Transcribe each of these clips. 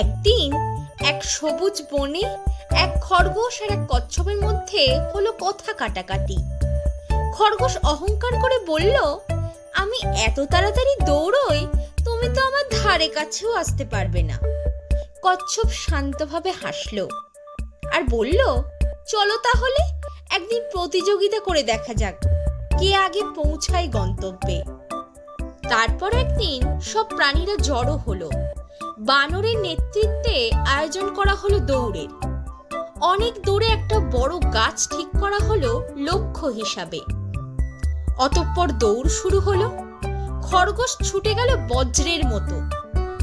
একদিন এক সবুজ বনে এক খরগোশ আর এক কচ্ছপের মধ্যে হলো কথা কাটাকাটি। খরগোশ অহংকার করে বলল, আমি এত তাড়াতাড়ি দৌড়ই তুমি তো আমার ধারে কাছেও আসতে পারবে না। কচ্ছপ শান্তভাবে হাসলো আর বলল, চলো তাহলে একদিন প্রতিযোগিতা করে দেখা যাক কে আগে পৌঁছায় গন্তব্যে। তারপর একদিন সব প্রাণীরা জড়ো হলো। বানরের নেতৃত্বে আয়োজন করা হলো দৌড়ের অনেক দূরে একটা বড় গাছ ঠিক করা হলো লক্ষ্য হিসাবে। অতঃপর দৌড় শুরু হলো। খরগোশ ছুটে গেল বজ্রের মতো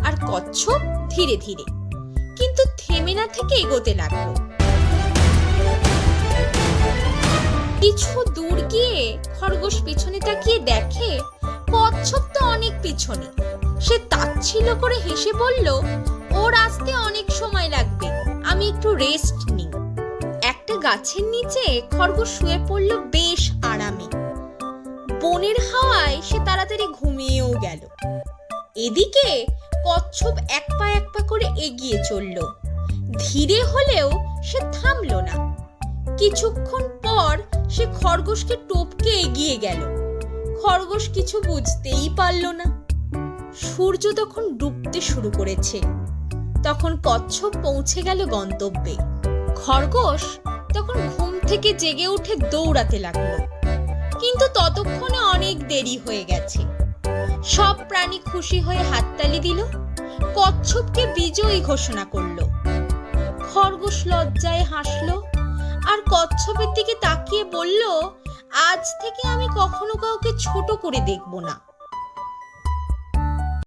আর কচ্ছপ ধীরে ধীরে। কিন্তু থেমে না থেকে এগোতে লাগল। কিছু দূর গিয়ে খরগোশ পিছনে তাকিয়ে দেখে, কচ্ছপ তো অনেক পিছনে। সে তাচ্ছিল্য করে হেসে বলল, ওর আসতে অনেক সময় লাগবে, আমি একটু রেস্ট নিই। একটা গাছের নিচে খরগোশ শুয়ে পড়ল বেশ আরামে। বনের হাওয়ায় সে তাড়াতাড়ি ঘুমিয়েও গেল। এদিকে কচ্ছপ এক পা এক পা করে এগিয়ে চলল। ধীরে হলেও সে থামলো না। কিছুক্ষণ পর সে খরগোশকে টপকে এগিয়ে গেল। খরগোশ কিছু বুঝতেই পারল না। সূর্য তখন ডুবতে শুরু করেছে। তখন কচ্ছপ পৌঁছে গেল গন্তব্যে। খরগোশ তখন ঘুম থেকে জেগে উঠে দৌড়াতে লাগল। কিন্তু ততক্ষণে অনেক দেরি হয়ে গেছে। সব প্রাণী খুশি হয়ে হাততালি দিল, কচ্ছপকে বিজয়ী ঘোষণা করল। খরগোশ লজ্জায় হাসল আর কচ্ছপের দিকে তাকিয়ে বলল, আজ থেকে আমি কখনো কাউকে ছোট করে দেখব না।